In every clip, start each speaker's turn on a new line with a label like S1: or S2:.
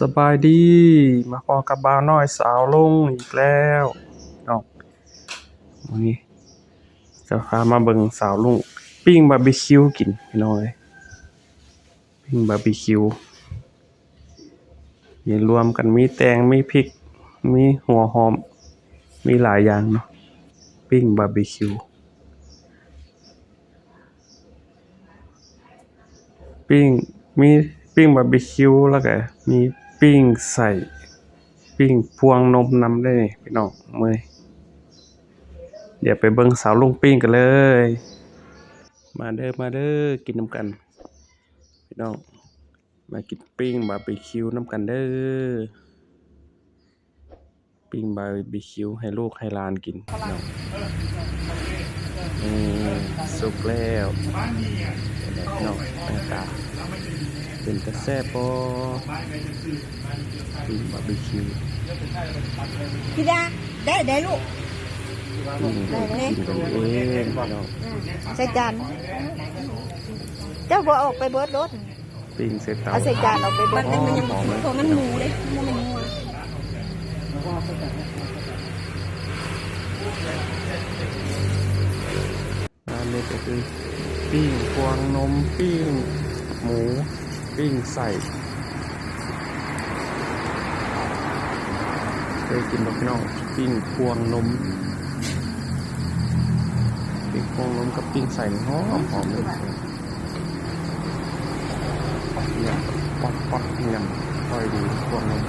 S1: สบายดี มาพอกับบาวน้อยสาวลุงอีกแล้วเนาะวันนี้จะพามาเบิ่งสาวลุงปิ้งบาร์บีคิวกินพี่น้องเอ้ยปิ้งบาร์บีคิวมีรวมกันมีแตงมีพริก มีหัวหอม มีหลายอย่างเนาะปิ้งบาร์บีคิวปิ้งมีปิ้งบาร์บีคิวแล้วก็มี ปิ้งใส่ปิ้งพวงนมนำได้พี่น้องมื้อเดี๋ยวไปเบิ่งสาวลุงปิ้งกันเลย มาเด้อมาเด้อกินน้ำกัน พี่น้องมากินปิ้งบาร์บีคิวน้ำกันเด้อปิ้งบาร์บีคิวให้ลูกให้หลานกินน้องนี่สุกแล้วเดี๋ยวน้องบรรยากาศ เป็นตะแซ่บบ่ปิ้งบาร์บีคิว
S2: พี่ดาได้ได้ลูก
S1: ปิ้งกินกันเองพี่น้อง
S2: ใส่จานเจ้าบ่ออกไปเบิดรถ
S1: ปิ้งเสร็จเตา
S2: เอาใส่จานออกไปเบิด
S1: หอมหอมเลย
S2: ของมันหมูเลยมันไม่งัว
S1: อันนี้ก็คือปิ้งพวงนมปิ้งหมู ปิ้งใส่เคยกินบ่พี่น้องปิ้งพวงนมปิ้งพวงนมกับปิ้งใส่หอมหอมเลยเนี่ยป๊อกป๊อกเงี่ยค่อยดีพวงนม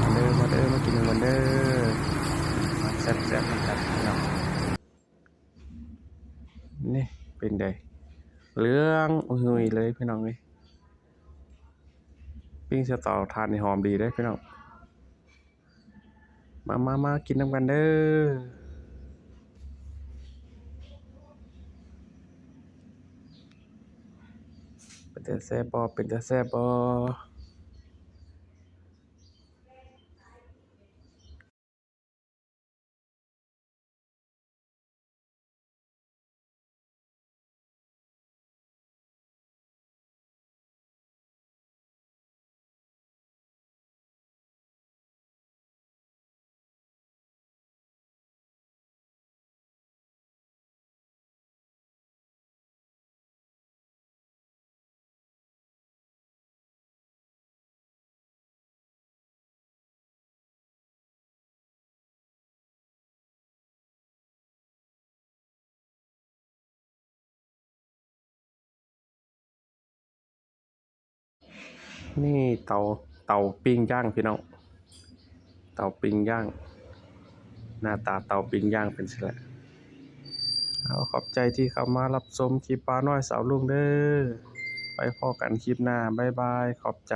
S1: มาเด้อมาเด้อมากินกันเด้อมาแซ่บๆนะครับพี่น้องนี่เป็นได เรื่องหุยเลยพี่น้องเลยปิ้งเสยต่อทานในหอมดีได้พี่น้อง มามามากินน้ำกันเด้อเป็นแต่แซ่บบอเป็นแต่แซ่บบอ นี่เตาเตาปิ้งย่างพี่น้องเตาปิ้งย่าง หน้าตาเตาปิ้งย่างเป็นสิแหละเอาขอบใจที่เข้ามารับชมคลิปปลาน้อยสาวลุงเด้อไปพอกันคลิปหน้า บ๊ายบาย ขอบใจ